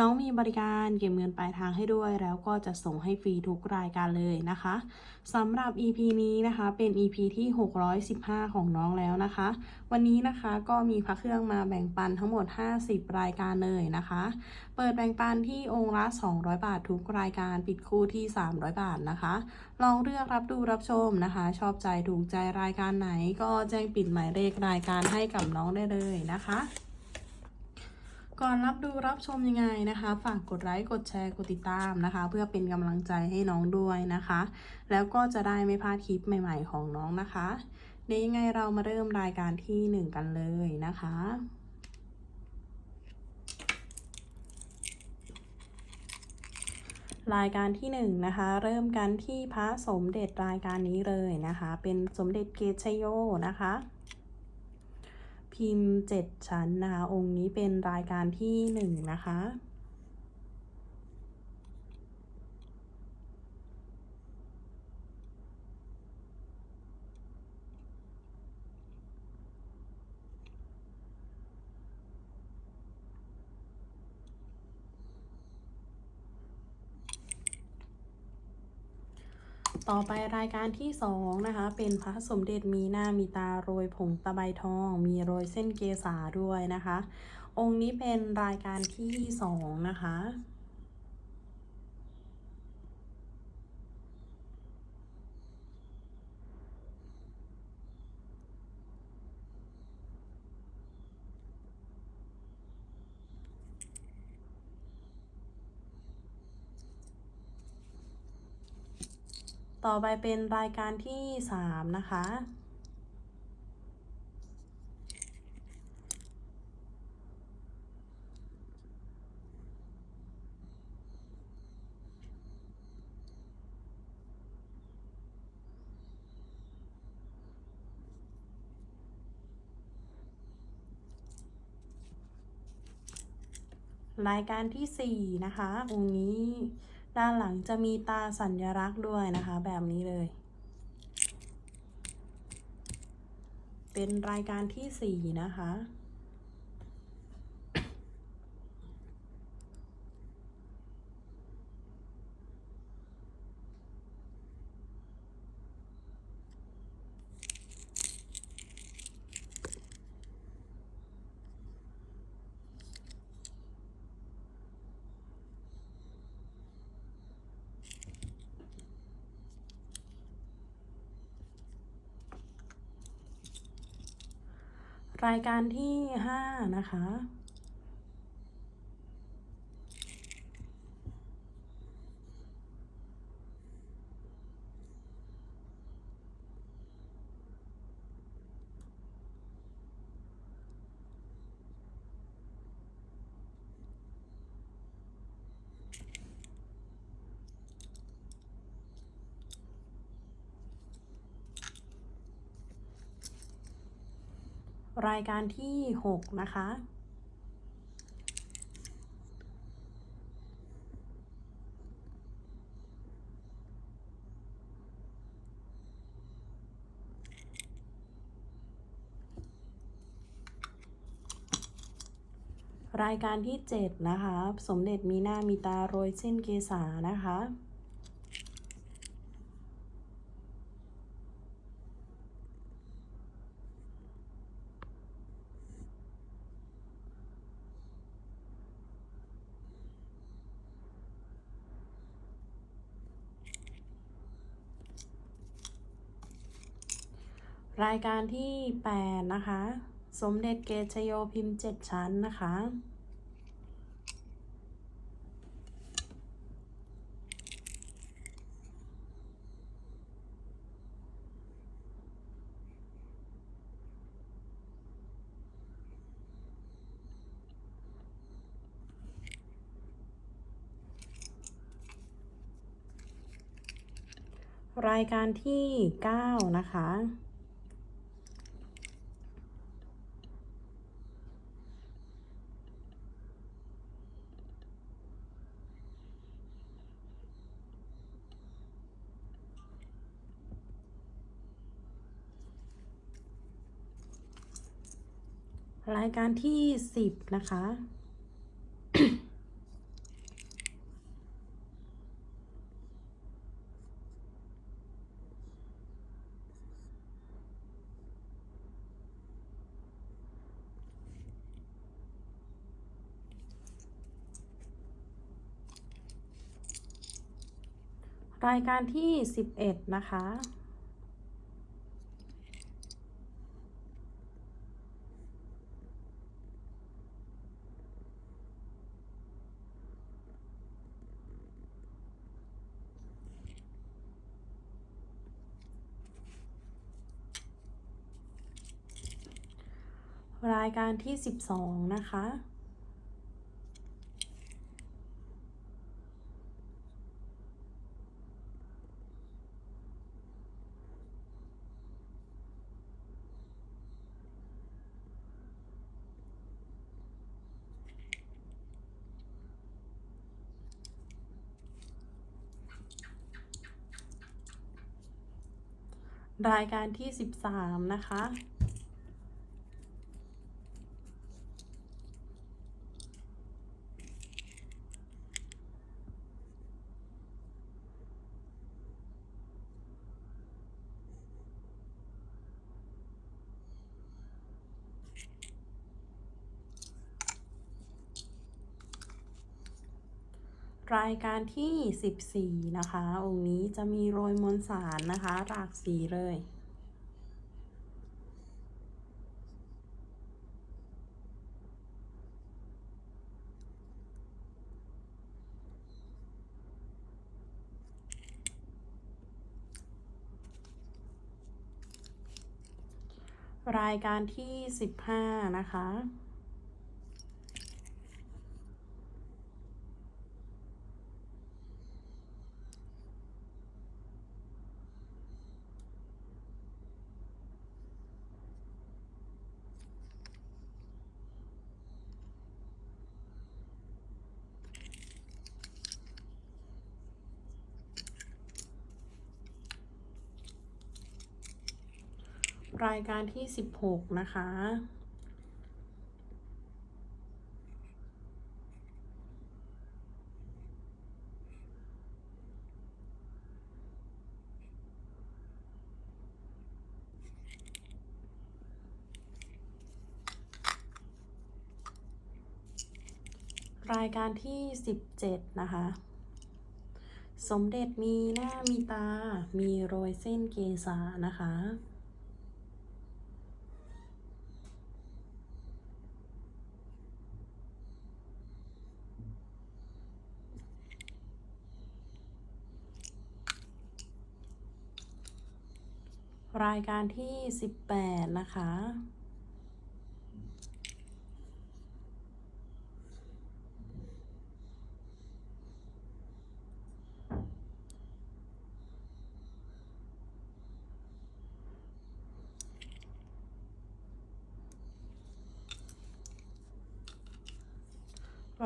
น้องมีบริการเก็บเงินปลายทางให้ด้วย แล้วก็จะส่งให้ฟรีทุกรายการเลยนะคะสำหรับ EP นี้นะคะเป็น EP ที่ 615 ของน้องแล้วนะคะ วันนี้นะคะก็มีพระเครื่องมาแบ่งปันทั้งหมด 50 รายการเลยนะคะ เปิดแบ่งปันที่องค์ละ 200 บาททุกรายการปิดคู่ที่ 300 บาทนะคะ ลองเลือกรับดูรับชมนะคะ ชอบใจถูกใจรายการไหนก็แจ้งปิดหมายเลขรายการให้กับน้องได้เลยนะคะ ก่อนรับดูรับชมยังไงนะคะ ฝากกดไลค์กดแชร์กดติดตามนะคะ เพื่อเป็นกำลังใจให้น้องด้วยนะคะ แล้วก็จะได้ไม่พลาดคลิปใหม่ ๆ ของน้องนะคะเดี๋ยวยังไงเรามาเริ่มรายการที่หนึ่งกันเลยนะคะ รายการที่หนึ่งนะคะ เริ่มกันที่พระสมเด็จรายการนี้เลยนะคะ เป็นสมเด็จเกชโยนะคะ พิมพ์ 7 ชั้นนะคะ องค์นี้เป็นรายการที่ 1 นะคะ ต่อไปรายการที่สองนะคะ เป็นพระสมเด็จมีหน้ามีตาโรยผงตะไบทอง มีโรยเส้นเกษาด้วยนะคะ องค์นี้เป็นรายการที่สองนะคะ ต่อไปเป็นรายการที่สามนะคะ รายการที่สี่นะคะองค์นี้ ด้านหลังจะมีตาสัญลักษณ์ด้วยนะคะ แบบนี้เลย เป็นรายการที่สี่นะคะ รายการที่ห้านะคะ รายการที่หกนะคะ รายการที่เจ็ดนะคะ สมเด็จมีหน้ามีตาโรยเส้นเกษานะคะ รายการที่แปดนะคะ สมเด็จเกชโยพิมพ์เจ็ดชั้นนะคะ รายการที่เก้านะคะ รายการที่สิบนะคะ รายการที่สิบเอ็ดนะคะ รายการที่สิบสองนะคะ รายการที่สิบสามนะคะายการที่ 14 นะคะ องค์นี้จะมีโรยมวลสารนะคะ หลากสีเลย รายการที่ 15 นะคะ รายการที่ 16 นะคะ รายการที่ 17 นะคะ สมเด็จมีหน้ามีตา มีโรยเส้นเกษานะคะ รายการที่ 18 นะคะ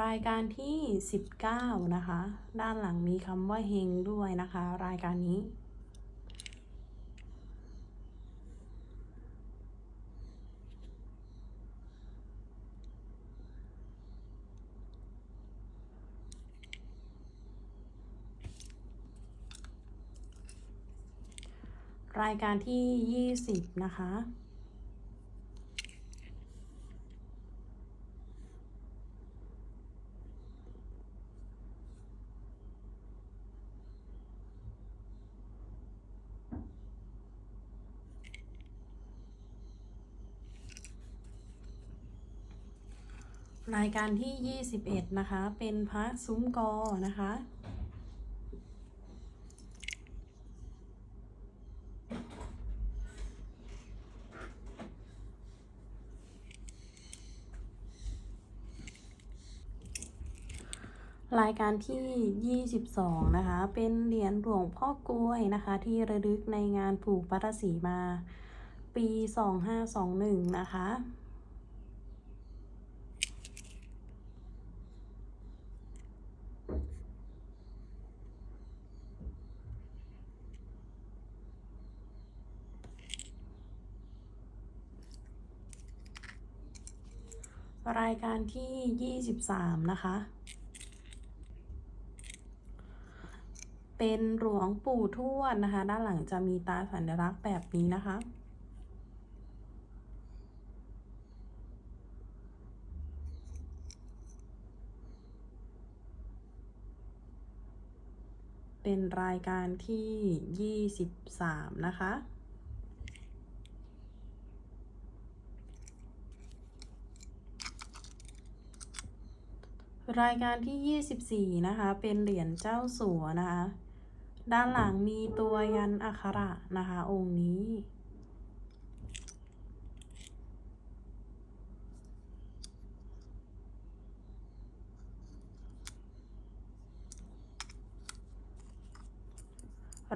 รายการที่ 19 นะคะ ด้านหลังมีคำว่าเฮงด้วยนะคะ รายการนี้ รายการที่ 20 นะคะ รายการที่ 21 นะคะ เป็นพระซุ้มกอนะคะ รายการที่ 22 นะคะ เป็นเหรียญหลวงพ่อกล้วยนะคะ ที่ระลึกในงานผูกพัทสีมา ปี 2521 นะคะรรายการที่ 23 นะคะ เป็นหลวงปู่ทวดนะคะ ด้านหลังจะมีตาสัญลักษณ์แบบนี้นะคะ เป็นรายการที่ 23 นะคะรายการที่ 24 นะคะ เป็นเหรียญเจ้าสัวนะคะ ด้านหลังมีตัวยันอักขระนะคะ องค์นี้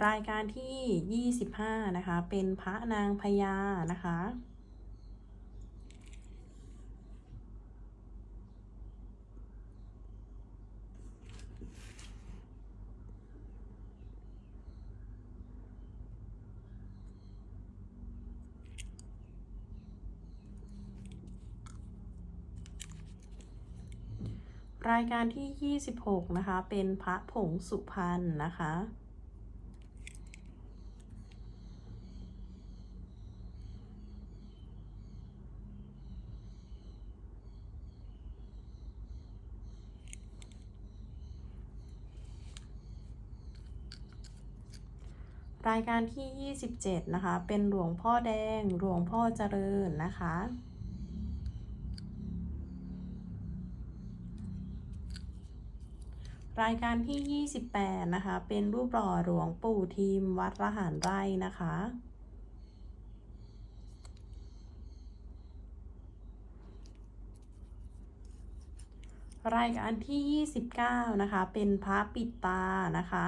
รายการที่ 25 นะคะ เป็นพระนางพญานะคะ รายการที่ 26 นะคะ เป็นพระผงสุพรรณนะคะ รายการที่ 27 นะคะ เป็นหลวงพ่อแดง หลวงพ่อเจริญนะคะ รายการที่ 28 นะคะ เป็นรูปหล่อหลวงปู่ทีมวัดระหารไร่นะคะ รายการที่ 29 นะคะ เป็นพระปิดตานะคะ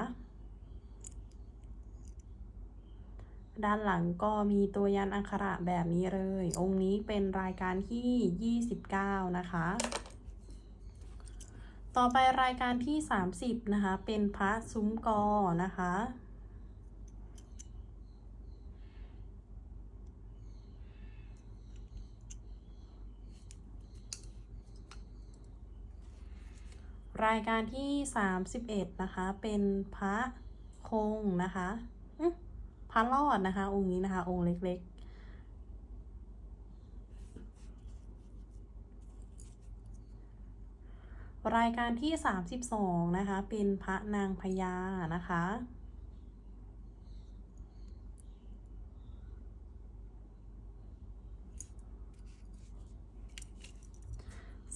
ด้านหลังก็มีตัวยันอักขระแบบนี้เลย องค์นี้เป็นรายการที่ 29 นะคะ ต่อไปรายการที่ 30 นะคะ เป็นพระซุ้มกอนะคะ รายการที่ 31 นะคะ เป็นพระคงนะคะพระรอดนะคะ องค์นี้นะคะ องค์เล็กๆ รายการที่ 32 นะคะ เป็นพระนางพญานะคะ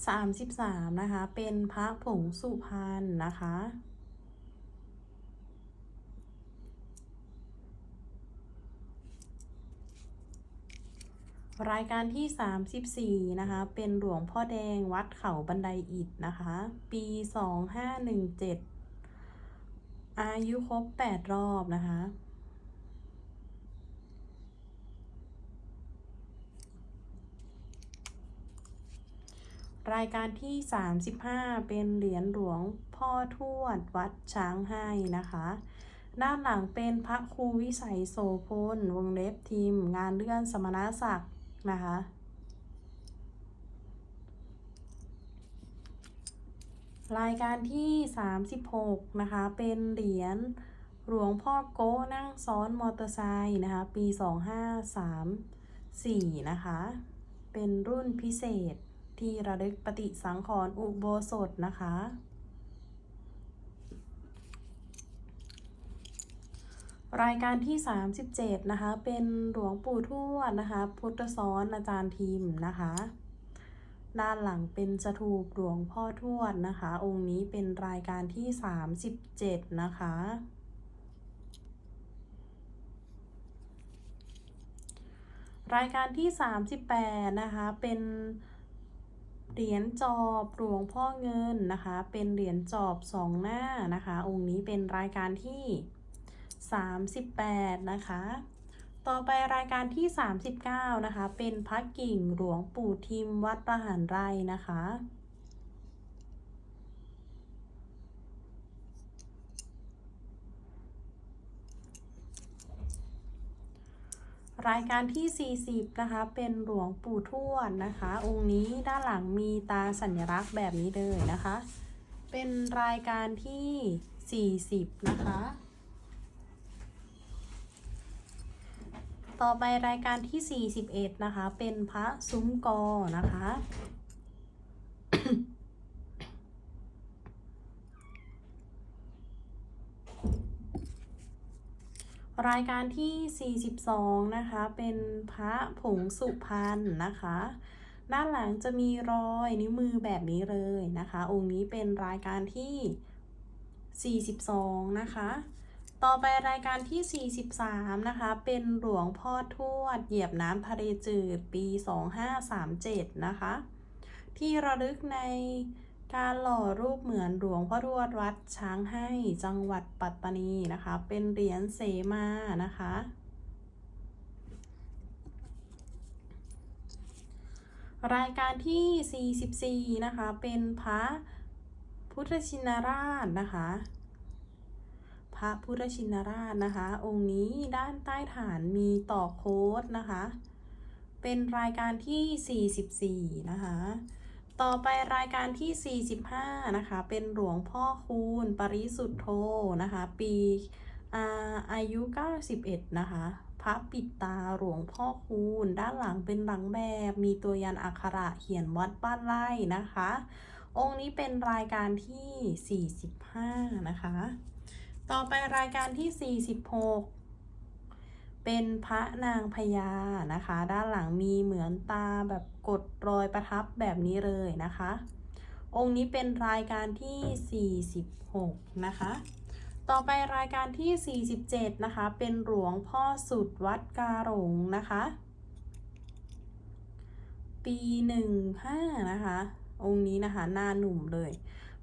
33 นะคะ เป็นพระผงสุพรรณนะคะ รายการที่ 34 นะคะ เป็นหลวงพ่อแดงวัดเขาบันไดอิฐนะคะ ปี 2517 อายุครบ 8 รอบนะคะ รายการที่ 35 เป็นเหรียญหลวงพ่อทวดวัดช้างให้นะคะด้านหลังเป็นพระครูวิสัยโสพลวงเล็บทีม งานเลื่อนสมณศักดิ์ นะคะ รายการที่ 36 นะคะ เป็นเหรียญหลวงพ่อโก้นั่งซ้อนมอเตอร์ไซค์นะคะ ปี 2534 นะคะ เป็นรุ่นพิเศษที่ระลึกปฏิสังขรณ์อุโบสถนะคะ รายการที่ 37 นะคะ เป็นหลวงปู่ทวดนะคะ พุทธซ้อนอาจารย์ทีมนะคะ ด้านหลังเป็นสถูปหลวงพ่อทวดนะคะ องค์นี้เป็นรายการที่ 37 นะคะ รายการที่ 38 นะคะ เป็นเหรียญจอบหลวงพ่อเงินนะคะ เป็นเหรียญจอบสองหน้านะคะ องค์นี้เป็นรายการที่ 38 นะคะ ต่อไปรายการที่ 39 นะคะ เป็นพระกิ่งหลวงปู่ทิมวัดประหารไร่นะคะรรายการที่ 40 นะคะ เป็นหลวงปู่ทวดนะคะ องค์นี้ด้านหลังมีตาสัญลักษณ์แบบนี้เลยนะคะ เป็นรายการที่ 40 นะคะ ต่อไปรายการที่ 41 นะคะ เป็นพระซุ้มกอนะคะ รายการที่ 42 นะคะ เป็นพระผงสุพรรณนะคะ ด้านหลังจะมีรอยนิ้วมือแบบนี้เลยนะคะ องค์นี้เป็นรายการที่ 42 นะคะ ต่อไปรายการที่ 43 นะคะ เป็นหลวงพ่อทวด เหยียบน้ำทะเลจืดปี 2537 นะคะ ที่ระลึกในการหล่อรูปเหมือนหลวงพ่อทวดวัดช้างให้จังหวัดปัตตานีนะคะ เป็นเหรียญเสมานะคะ รายการที่ 44 นะคะ เป็นพระพุทธชินราชนะคะ ระพุทธชินราชนะคะ องค์นี้ด้านใต้ฐานมีต่อโค้ดนะคะ เป็นรายการที่ 44 นะคะ ต่อไปรายการที่ 45 นะคะ เป็นหลวงพ่อคูณ ปริสุทธโธนะคะ ปีอาอายุ 91 นะคะ พระปิดตาหลวงพ่อคูณ ด้านหลังเป็นหลังแบบมีตัวยันอักขระเขียนวัดบ้านไร่นะคะ องค์นี้เป็นรายการที่ 45 นะคะ ต่อไปรายการที่ 46 เป็นพระนางพญานะคะ ด้านหลังมีเหมือนตาแบบกดรอยประทับแบบนี้เลยนะคะ องค์นี้เป็นรายการที่ 46 นะคะ ต่อไปรายการที่ 47 นะคะ เป็นหลวงพ่อสุดวัดกาหลงนะคะ ปี 15 นะคะ องค์นี้นะคะหน้าหนุ่มเลย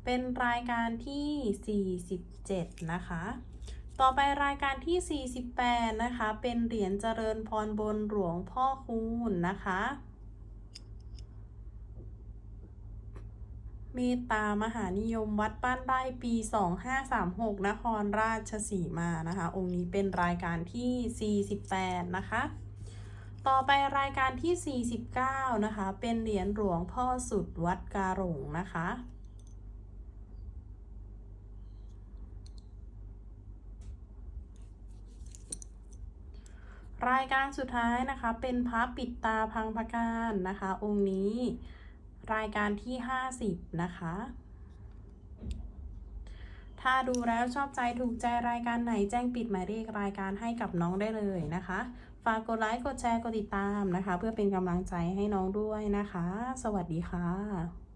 เป็นรายการที่ 47 นะคะ ต่อไปรายการที่ 48 นะคะ เป็นเหรียญเจริญพรบนหลวงพ่อคูณนะคะ เมตตามหานิยมวัดบ้านไร่ปี 2536 นครราชสีมานะคะ องค์นี้เป็นรายการที่ 48 นะคะต่อไปรายการที่ 49 นะคะ เป็นเหรียญหลวงพ่อสุดวัดกาหลงนะคะ รายการสุดท้ายนะคะเป็นพระปิดตาพังพการนะคะ องค์นี้รายการที่ 50 นะคะ ถ้าดูแล้วชอบใจถูกใจรายการไหนแจ้งปิดหมายเลขรายการให้กับน้องได้เลยนะคะ ฝากกดไลค์กดแชร์กดติดตามนะคะ เพื่อเป็นกำลังใจให้น้องด้วยนะคะ สวัสดีค่ะ